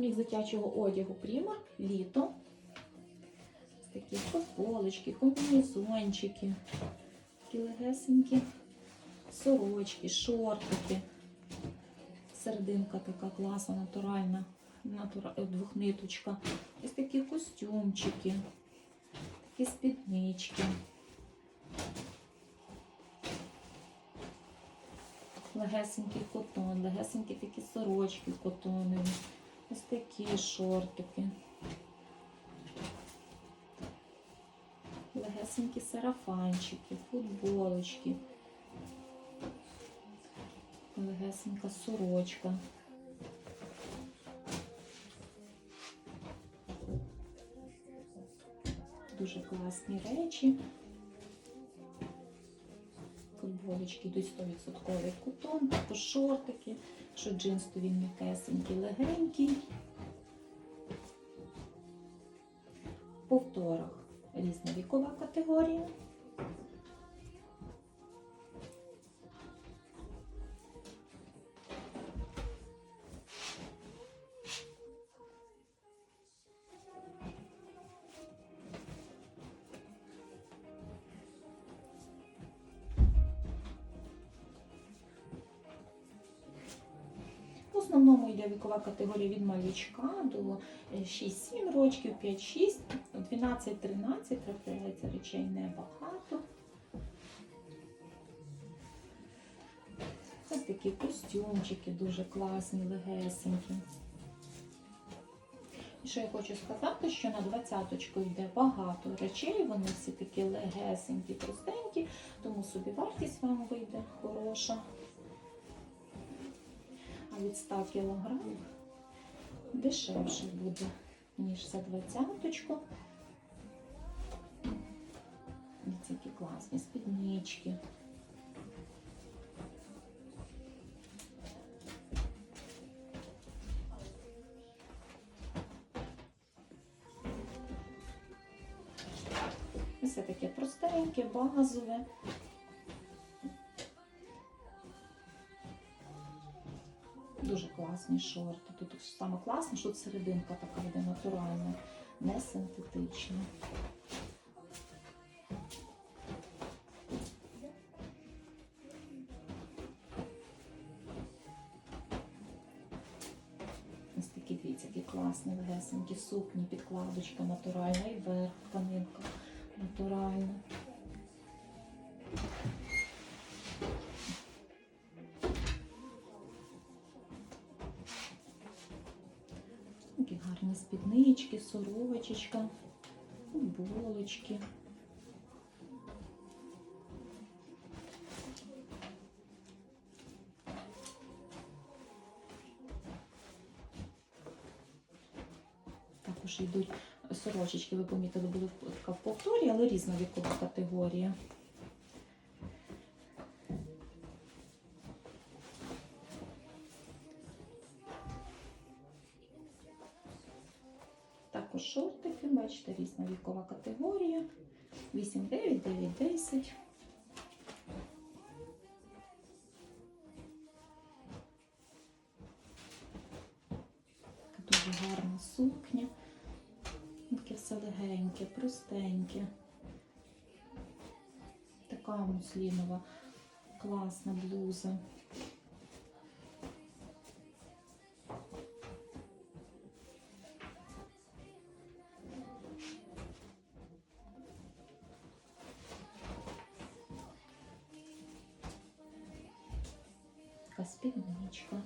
Мікс дитячого одягу Пріма, літо. Такі футболочки, комбінезончики, такі легесенькі сорочки, шортики. Серединка така класна, натуральна, натура... е, двохниточка. Ось такі костюмчики, такі спіднички. Легесенький котон, легесенькі такі сорочки котонові. Ось такі шортики. Легесенькі сарафанчики, футболочки. Легесенька сорочка. Дуже класні речі. Футболочки йдуть 100% кутон, також шортики, що джинс то він м'якесенький, легенький. Повторах різна вікова категорія. Основному йде вікова категорія від малючка до е, 6-7 років, 5-6, 12-13 трапляється речей небагато. Ось такі костюмчики дуже класні, легесенькі. І що я хочу сказати, що на двадцяточку йде багато речей, вони всі такі легесенькі, простенькі, тому собі вартість вам вийде хороша. Від 100 кг дешевше буде, ніж за двадцяточку. Ось які класні спіднички. Все таке простеньке, базове. Дуже класні шорти. Тут саме класно, що серединка така йде натуральна, не синтетична. Ось такі дивіться, які класні, легесенькі сукні, підкладочка натуральна і верх, тканинка гарні спіднички, сорочечка, футболочки. Також йдуть сорочечки, ви помітили, були в- повторі, але різна вікова Шортики, бачите, різна вікова категорія. 8, 9, 9, 10. Дуже гарна сукня. Таке все легеньке, простеньке. Така муслінова, класна блуза. Така спідничка.